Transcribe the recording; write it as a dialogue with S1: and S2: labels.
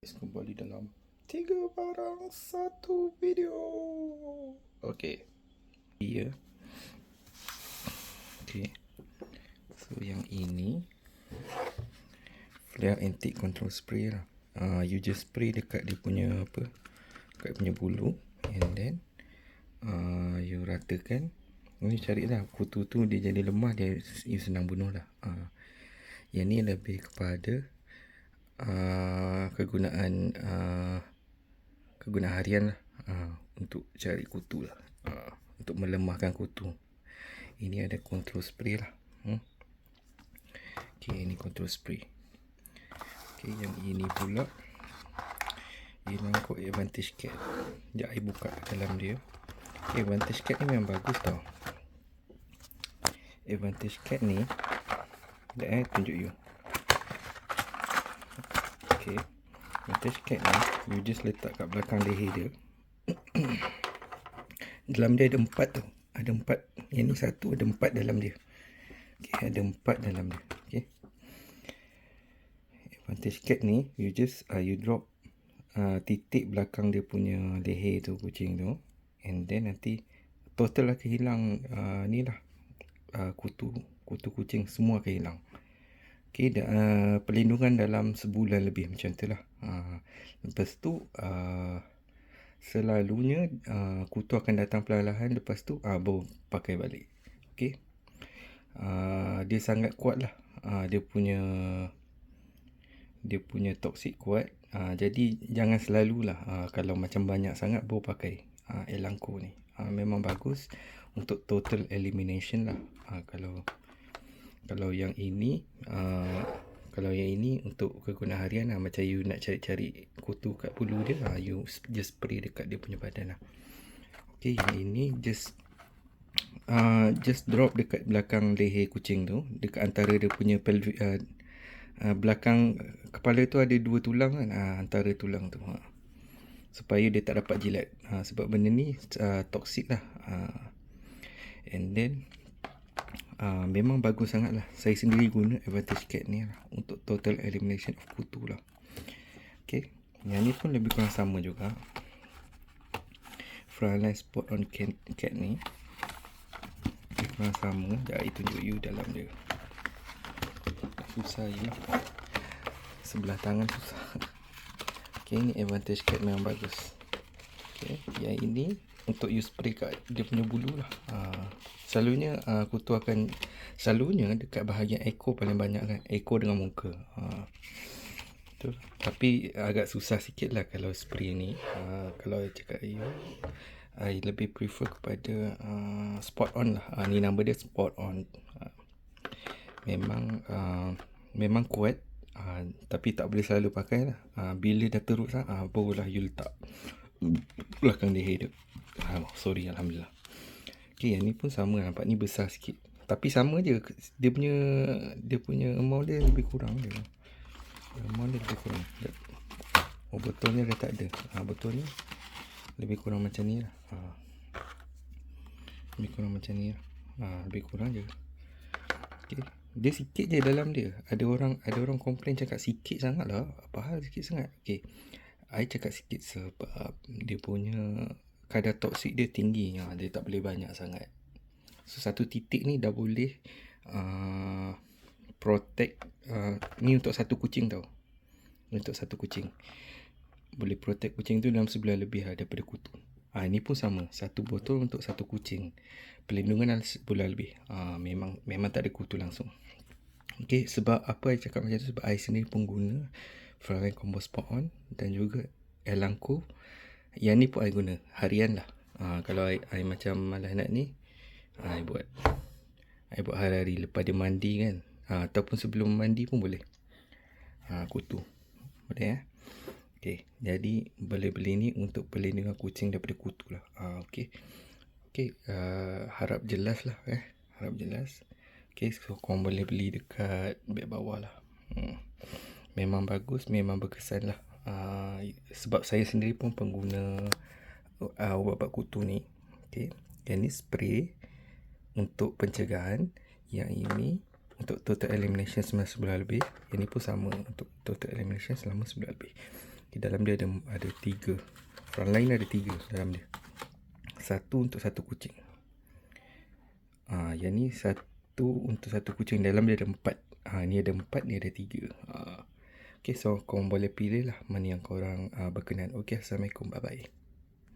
S1: Guys, kembali dalam tiga barang satu video. Okay. Ya. Okay. So yang ini flare antique control spray lah. Uh, you just spray dekat dia punya apa? Dekat punya bulu and then uh, you ratakan. Ini carilah kutu tu dia jadi lemah dia you senang bunuh lah. Uh, yang ni lebih kepada uh, kegunaan uh, kegunaan harian lah. Uh, untuk cari kutu lah. Uh, untuk melemahkan kutu. Ini ada control spray lah. Hmm. ok ini control spray. Ok yang ini pula. Ini mangkuk advantage cat. Sekejap saya buka dalam dia. Okay, advantage cat ni memang bagus tau. Advantage cat ni sekejap eh tunjuk you Okay. Vintage cat ni, you just letak kat belakang leher dia. dalam dia ada empat tu. Ada empat. Yang ni satu, ada empat dalam dia. Okay, ada empat dalam dia. Okay. Vintage cat ni, you just, uh, you drop uh, titik belakang dia punya leher tu, kucing tu. And then nanti, total akan hilang uh, ni lah. Uh, kutu, kutu kucing semua akan hilang. Okay, uh, perlindungan dalam sebulan lebih macam tu lah. Uh, lepas tu, uh, selalunya uh, kutu akan datang perlahan-lahan. Lepas tu, uh, baru pakai balik. Okay. Uh, dia sangat kuat lah. Uh, dia punya dia punya toxic kuat. Uh, jadi, jangan selalulah. Uh, kalau macam banyak sangat, baru pakai uh, Elanco ni. Uh, memang bagus untuk total elimination lah. Uh, kalau kalau yang ini uh, kalau yang ini untuk kegunaan harian lah macam you nak cari-cari kutu kat bulu dia uh, you just spray dekat dia punya badan lah ok yang ini just uh, just drop dekat belakang leher kucing tu dekat antara dia punya pelvic uh, uh, belakang kepala tu ada dua tulang kan uh, antara tulang tu uh, supaya dia tak dapat jilat uh, sebab benda ni uh, toxic lah uh, and then uh, memang bagus sangat lah. Saya sendiri guna Advantage Cat ni lah. Untuk total elimination of kutu lah. Okay. Yang ni pun lebih kurang sama juga. Frontline spot on cat, cat ni. Lebih kurang sama. Jadi tunjuk you dalam dia. Susah je lah. Sebelah tangan susah. Okay, ni Advantage Cat memang bagus. Okay, yang ini untuk you spray kat dia punya bulu lah. Uh, selalunya uh, kutu akan selalunya dekat bahagian ekor paling banyak kan. Ekor dengan muka. Uh, tu. Tapi agak susah sikit lah kalau spray ni. Uh, kalau cakap you, I lebih prefer kepada uh, spot on lah. Uh, ni nama dia spot on. Uh, memang uh, memang kuat. Uh, tapi tak boleh selalu pakai lah. Uh, bila dah teruk sah, uh, barulah you letak belakang leher dia. Sorry, Alhamdulillah. Okay, yang ni pun sama. Nampak ni besar sikit. Tapi sama je. Dia punya dia punya amount dia lebih kurang dia. Amount dia lebih kurang. Oh, botolnya dah tak ada. Ha, botol ni lebih kurang macam ni lah. Ha. Lebih kurang macam ni lah. Ha, lebih kurang je. Okay dia sikit je dalam dia ada orang ada orang komplain cakap sikit sangat lah apa hal sikit sangat okay I cakap sikit sebab dia punya kadar toksik dia tinggi ha, dia tak boleh banyak sangat so satu titik ni dah boleh uh, protect uh, ni untuk satu kucing tau untuk satu kucing boleh protect kucing tu dalam sebelah lebih lah daripada kutu Ha, ini pun sama. Satu botol untuk satu kucing. Pelindungan dalam sebulan lebih. Ha, memang memang tak ada kutu langsung. Okay, sebab apa saya cakap macam tu? Sebab saya sendiri pengguna Frontline Combo Spot On dan juga Elanco. Yang ni pun saya guna. Harian lah. Ha, kalau saya macam malas nak ni, saya buat. Saya buat hari-hari lepas dia mandi kan. Ha, ataupun sebelum mandi pun boleh. Ha, kutu. Boleh ya? Eh? Okay, jadi boleh beli ni untuk perlindungan kucing daripada kutu lah. Uh, okay, okay, uh, harap jelas lah eh, harap jelas. Okay, so korang boleh beli dekat beg bawah lah. Hmm. Memang bagus, memang berkesan lah. Ah, sebab saya sendiri pun pengguna uh, ubat-ubat kutu ni. Okey. Yang ni spray untuk pencegahan yang ini untuk total elimination selama sebulan lebih. Yang ni pun sama untuk total elimination selama sebulan lebih. Di okay, dalam dia ada ada tiga. Front line ada tiga dalam dia. Satu untuk satu kucing. Ah, uh, yang ni satu untuk satu kucing. Dalam dia ada empat. Ah, uh, ni ada empat, ni ada tiga. Ah, uh, Okay, so korang boleh pilih lah mana yang korang uh, ah, berkenan. Okay, Assalamualaikum. Bye-bye.